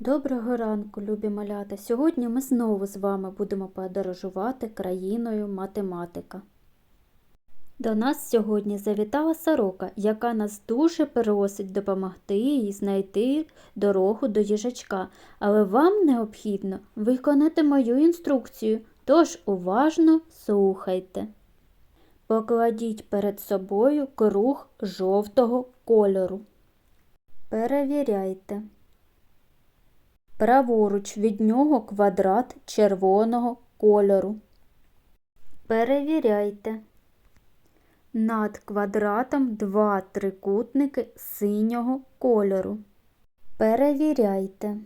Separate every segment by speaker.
Speaker 1: Доброго ранку, любі малята! Сьогодні ми знову з вами будемо подорожувати країною математика. До нас сьогодні завітала сорока, яка нас дуже просить допомогти їй знайти дорогу до їжачка, але вам необхідно виконати мою інструкцію, тож уважно слухайте. Покладіть перед собою круг жовтого кольору. Перевіряйте. Праворуч від нього квадрат червоного кольору. Перевіряйте. Над квадратом два трикутники синього кольору. Перевіряйте.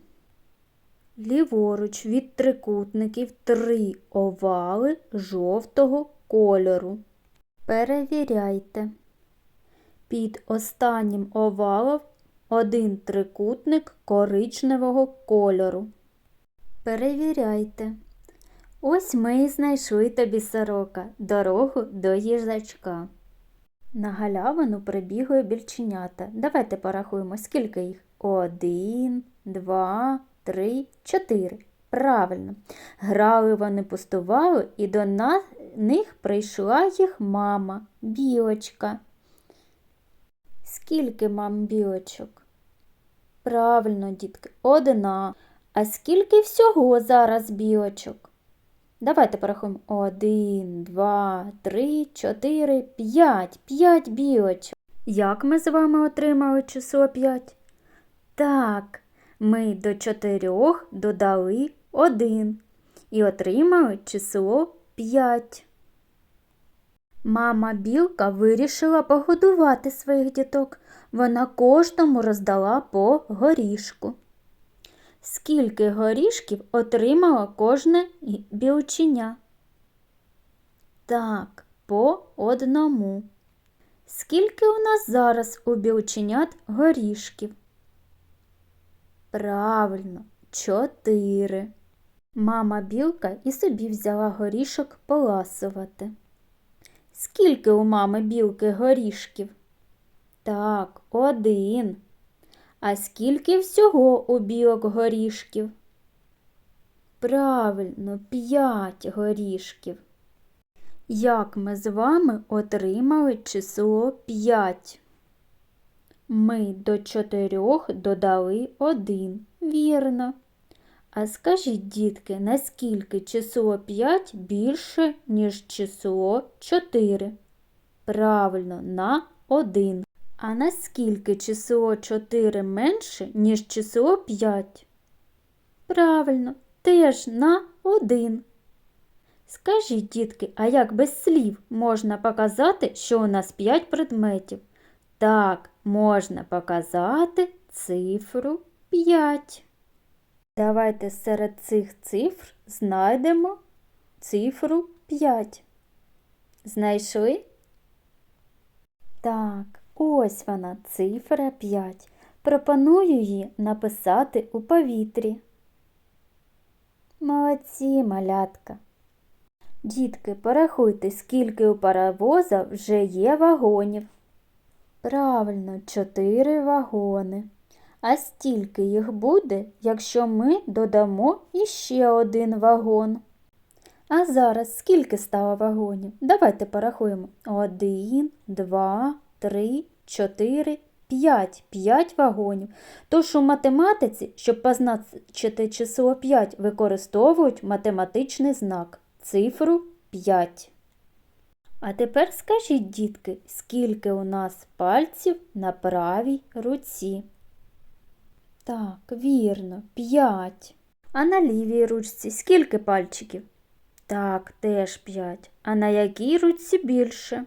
Speaker 1: Ліворуч від трикутників три овали жовтого кольору. Перевіряйте. Під останнім овалом один трикутник коричневого кольору. Перевіряйте. Ось ми і знайшли тобі сорока дорогу до їжачка. На галявину прибігли більченята. Давайте порахуємо, скільки їх. Один, два, три, чотири. Правильно. Грали вони пустували, і до на- них прийшла їх мама, білочка. Скільки мам білочок? Правильно, дітки, одна. А скільки всього зараз білочок? Давайте порахуємо. Один, два, три, чотири, п'ять. П'ять білочок. Як ми з вами отримали число п'ять? Так, ми до чотирьох додали один і отримали число п'ять. Мама білка вирішила погодувати своїх діток. Вона кожному роздала по горішку. Скільки горішків отримала кожне білченя? Так, по одному. Скільки у нас зараз у білченят горішків? Правильно, чотири. Мама білка і собі взяла горішок поласувати. Скільки у мами білки горішків? Так, один. А скільки всього у білок горішків? Правильно, п'ять горішків. Як ми з вами отримали число 5? Ми до чотирьох додали один. Вірно. А скажіть, дітки, наскільки число 5 більше, ніж число 4? Правильно, на 1. А наскільки число 4 менше, ніж число 5? Правильно, теж на 1. Скажіть, дітки, а як без слів можна показати, що у нас 5 предметів? Так, можна показати цифру 5. Давайте серед цих цифр знайдемо цифру 5. Знайшли? Так, ось вона, цифра 5. Пропоную її написати у повітрі. Молодці, малятка. Дітки, порахуйте, скільки у паровоза вже є вагонів. Правильно, 4 вагони. А стільки їх буде, якщо ми додамо іще один вагон. А зараз скільки стало вагонів? Давайте порахуємо. Один, два, три, чотири, п'ять. П'ять вагонів. Тож у математиці, щоб позначити число 5, використовують математичний знак цифру 5. А тепер скажіть, дітки, скільки у нас пальців на правій руці? Так, вірно, 5. А на лівій ручці скільки пальчиків? Так, теж 5. А на якій ручці більше?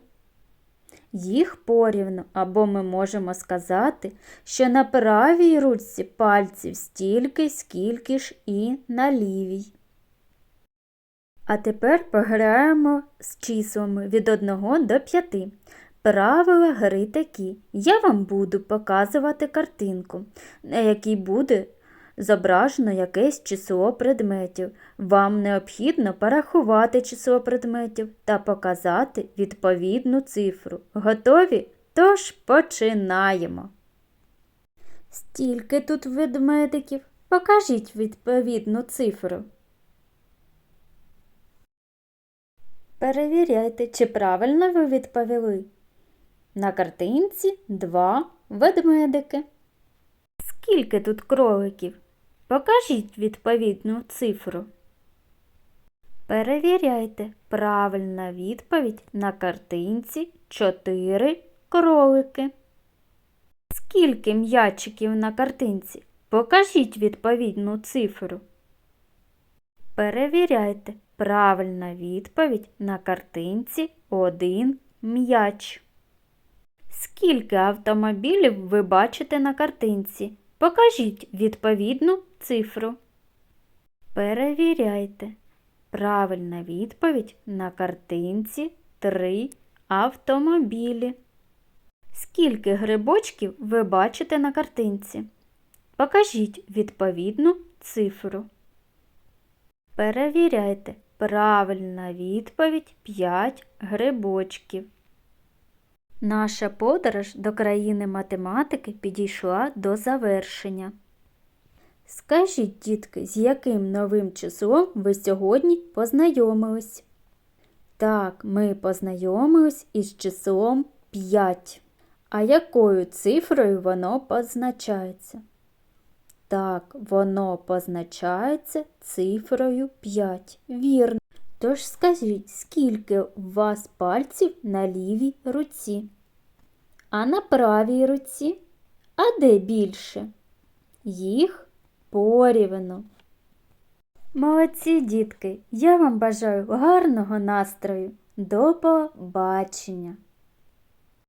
Speaker 1: Їх порівну, або ми можемо сказати, що на правій ручці пальців стільки, скільки ж і на лівій. А тепер пограємо з числами від 1 до 5. Правила гри такі. Я вам буду показувати картинку, на якій буде зображено якесь число предметів. Вам необхідно порахувати число предметів та показати відповідну цифру. Готові? Тож починаємо. Стільки тут ведмедиків. Покажіть відповідну цифру. Перевіряйте, чи правильно ви відповіли. На картинці два ведмедики. Скільки тут кроликів? Покажіть відповідну цифру. Перевіряйте. Правильна відповідь на картинці 4 кролики. Скільки м'ячиків на картинці? Покажіть відповідну цифру. Перевіряйте. Правильна відповідь на картинці 1 м'яч. Скільки автомобілів ви бачите на картинці? Покажіть відповідну цифру. Перевіряйте. Правильна відповідь на картинці 3 автомобілі. Скільки грибочків ви бачите на картинці? Покажіть відповідну цифру. Перевіряйте. Правильна відповідь 5 грибочків. Наша подорож до країни математики підійшла до завершення. Скажіть, дітки, з яким новим числом ви сьогодні познайомились? Так, ми познайомились із числом 5. А якою цифрою воно позначається? Так, воно позначається цифрою 5. Вірно. Тож скажіть, скільки у вас пальців на лівій руці? А на правій руці? А де більше? Їх порівну. Молодці, дітки! Я вам бажаю гарного настрою. До побачення!